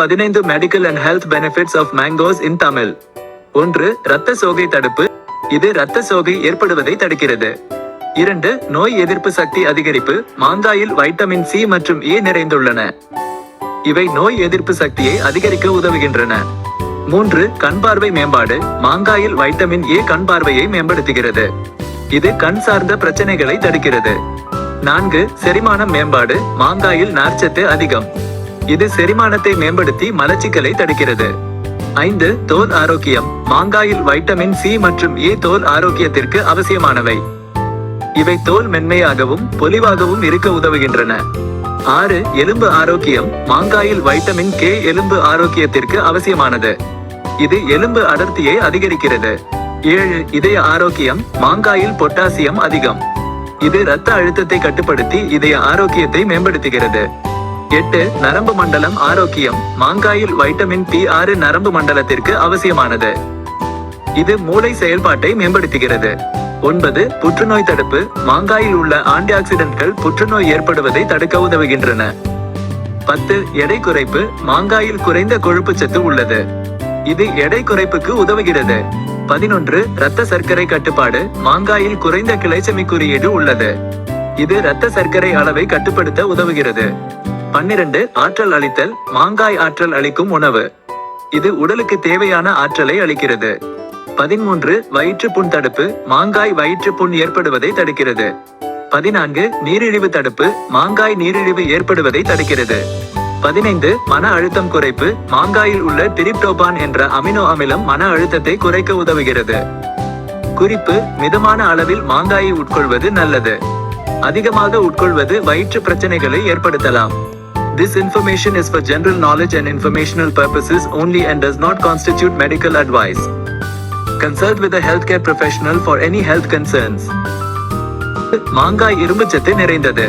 பதினைந்து medical and health benefits of mangoes in Tamil ஒன்று இரத்த சோகை தடுப்பு. இது இரத்த சோகை ஏற்படுவதை தடுக்கிறது. இரண்டு நோய் எதிர்ப்பு சக்தி அதிகரிப்பு மாங்காயில் வைட்டமின் சி மற்றும் ஏ நிறைந்துள்ளன. இவை நோய் எதிர்ப்பு சக்தியை அதிகரிக்க உதவுகின்றன. மூன்று கண் பார்வை மேம்பாடு. மாங்காயில் வைட்டமின் ஏ கண் பார்வையை மேம்படுத்துகிறது. இது கண் சார்ந்த பிரச்சனைகளை தடுக்கிறது. நான்கு செரிமானம் மேம்பாடு. மாங்காயில் நார்ச்சத்து அதிகம். இது செரிமானத்தை மேம்படுத்தி மலச்சிக்கலை தடுக்கிறது. ஐந்து தோல் ஆரோக்கியம். மாங்காயில் வைட்டமின் சி மற்றும் ஏ தோல் ஆரோக்கியத்திற்கு அவசியமானவை. இவை தோல் மென்மையாகவும் பொலிவாகவும் இருக்க உதவுகின்றன. ஆறு எலும்பு ஆரோக்கியம். மாங்காயில் வைட்டமின் கே எலும்பு ஆரோக்கியத்திற்கு அவசியமானது. இது எலும்பு அடர்த்தியை அதிகரிக்கிறது. ஏழு இதய ஆரோக்கியம். மாங்காயில் பொட்டாசியம் அதிகம். இது இரத்த அழுத்தத்தை கட்டுப்படுத்தி இதய ஆரோக்கியத்தை மேம்படுத்துகிறது. எட்டு நரம்பு மண்டலம் ஆரோக்கியம். மாங்காயில் வைட்டமின் பி ஆறு நரம்பு மண்டலத்திற்கு அவசியமானது. இது மூளை செயல்பாட்டை மேம்படுத்துகிறது. ஒன்பது புற்றுநோய் தடுப்பு. மாங்காயில் உள்ள ஆன்டி ஆக்சிடென்ட்கள் புற்றுநோய் ஏற்படுவதை தடுக்க உதவுகின்றன. பத்து எடை குறைப்பு. மாங்காயில் குறைந்த கொழுப்புச்சத்து உள்ளது. இது எடை குறைப்புக்கு உதவுகிறது. பதினொன்று இரத்த சர்க்கரை கட்டுப்பாடு. மாங்காயில் குறைந்த கிளைச்சமி குறியீடு உள்ளது. இது இரத்த சர்க்கரை அளவை கட்டுப்படுத்த உதவுகிறது. பன்னிரண்டு ஆற்றல் அளித்தல் மாங்காய் ஆற்றல் அளிக்கும் உணவு. இது உடலுக்கு தேவையான ஆற்றலை அளிக்கிறது. பதிமூன்று வயிற்றுப்புண் தடுப்பு மாங்காய் வயிற்றுப்புண் ஏற்படுவதை தடுக்கிறது. பதினான்கு நீரிழிவு தடுப்பு மாங்காய் நீரிழிவு ஏற்படுவதை தடுக்கிறது. பதினைந்து மன அழுத்தம் குறைப்பு மாங்காயில் உள்ள டிரிப்டோபான் என்ற அமினோ அமிலம் மன அழுத்தத்தை குறைக்க உதவுகிறது. குறிப்பு மிதமான அளவில் மாங்காயை உட்கொள்வது நல்லது. அதிகமாக உட்கொள்வது வயிற்று பிரச்சனைகளை ஏற்படுத்தலாம். This information is for general knowledge and informational purposes only and does not constitute medical advice. Consult with a healthcare professional for any health concerns. மாங்காய் இரும்புச்சத்து நிறைந்தது